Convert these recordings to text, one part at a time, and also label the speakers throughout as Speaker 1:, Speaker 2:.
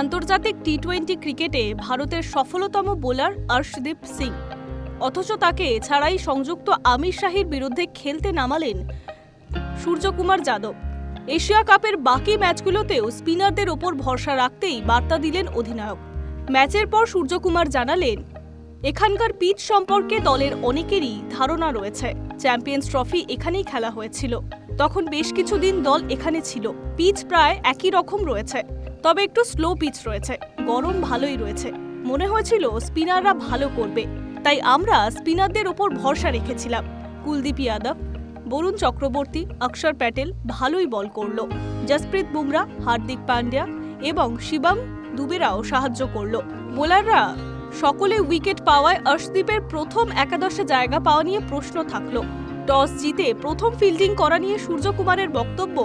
Speaker 1: আন্তর্জাতিক T twenty ক্রিকেটে ভারতের সফলতম বোলার অর্শদীপ সিং। অথচ তাকে ছাড়াই সংযুক্ত আমির শাহির বিরুদ্ধে খেলতে নামালেন সূর্যকুমার যাদব। এশিয়া কাপের বাকি ম্যাচগুলোতেও স্পিনারদের ওপর ভরসা রাখতেই বার্তা দিলেন অধিনায়ক। ম্যাচের পর সূর্যকুমার জানালেন এখানকার পিচ সম্পর্কে দলের অনেকেরই ধারণা রয়েছে। চ্যাম্পিয়ন্স ট্রফি এখানেই খেলা হয়েছিল। তখন বেশ কিছুদিন দল এখানে ছিল। পিচ প্রায় একই রকম রয়েছে। তবে একটু স্লো পিচ রয়েছে। গরম ভালোই রয়েছে। মনে হয়েছিল স্পিনাররা ভালো করবে। তাই আমরা স্পিনারদের ওপর ভরসা রেখেছিলাম। কুলদীপ যাদব, বরুণ চক্রবর্তী, অক্ষর প্যাটেল ভালোই বল করল। জসপ্রীত বুমরা, হার্দিক পান্ডিয়া এবং শিবম দুবেরাও সাহায্য করল। বোলাররা সকলে উইকেট পাওয়ায় অর্শদীপের প্রথম একাদশে জায়গা পাওয়া নিয়ে প্রশ্ন থাকল। টস জিতে প্রথম ফিল্ডিং করা নিয়ে সূর্যকুমারের বক্তব্য।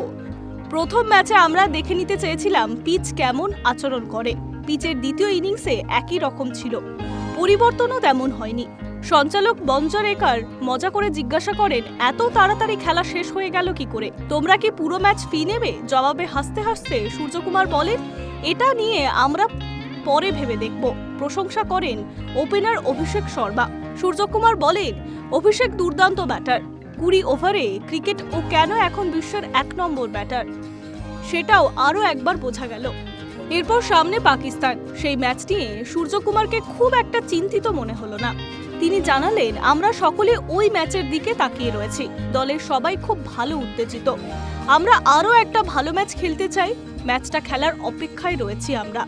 Speaker 1: প্রথম ম্যাচে আমরা দেখে নিতে চেয়েছিলাম পিচ কেমন আচরণ করে। পিচের দ্বিতীয় ইনিংসে একই রকম ছিল। পরিবর্তনও তেমন হয়নি। সঞ্চালক বঞ্জরেকার মজা করে জিজ্ঞাসা করেন, এত তাড়াতাড়ি খেলা শেষ হয়ে গেল কি করে? তোমরা কি পুরো ম্যাচ ফি নেবে? জবাবে হাসতে হাসতে সূর্যকুমার বলেন, এটা নিয়ে আমরা পরে ভেবে দেখব। প্রশংসা করেন ওপেনার অভিষেক শর্মা। সূর্যকুমার বলেন, অভিষেক দুর্দান্ত ব্যাটার। কুড়ি ওভারে ক্রিকেট ও কেন এখন বিশ্বের এক নম্বর ব্যাটার? সেটাও আরও একবার বোঝা গেল। এরপর সামনে পাকিস্তান। সেই ম্যাচ নিয়ে সূর্যকুমারকে খুব একটা চিন্তিত মনে হলো না। তিনি জানালেন, আমরা সকলে ওই ম্যাচের দিকে তাকিয়ে রয়েছি। দলের সবাই খুব ভালো উত্তেজিত। আমরা আরও একটা ভালো ম্যাচ খেলতে চাই। ম্যাচটা খেলার অপেক্ষায় রয়েছি আমরা।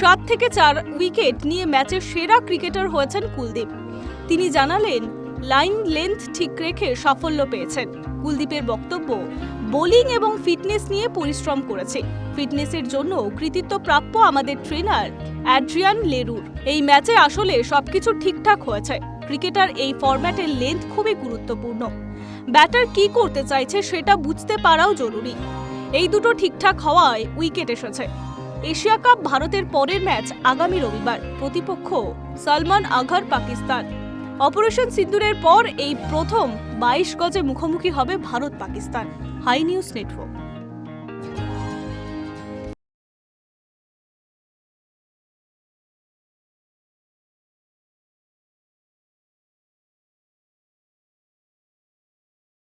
Speaker 1: সাত থেকে চার উইকেট নিয়ে ম্যাচের সেরা ক্রিকেটার হয়েছেন কুলদীপ। তিনি জানালেন, লাইন লেন্থ ঠিক রেখে সাফল্য পেয়েছেন। কুলদীপের বক্তব্য, বোলিং এবং ফিটনেস নিয়ে পরিশ্রম করেছে। ফিটনেসের জন্য কৃতিত্ব প্রাপ্য আমাদের ট্রেনার অ্যাড্রিয়ান লেরুর। এই ম্যাচে আসলে সবকিছু ঠিকঠাক হয়েছে। ক্রিকেটার এই ফরম্যাটের লেন্থ খুবই গুরুত্বপূর্ণ। ব্যাটার কি করতে চাইছে সেটা বুঝতে পারাও জরুরি। এই দুটো ঠিকঠাক হওয়ায় উইকেট এসেছে। এশিয়া কাপ ভারতের পরের ম্যাচ আগামী রবিবার। প্রতিপক্ষ সালমান আঘার, পাকিস্তান। অপারেশন সিন্দুরের পর এই প্রথম বাইশ গজে মুখোমুখি হবে Bharat Pakistan hi news network.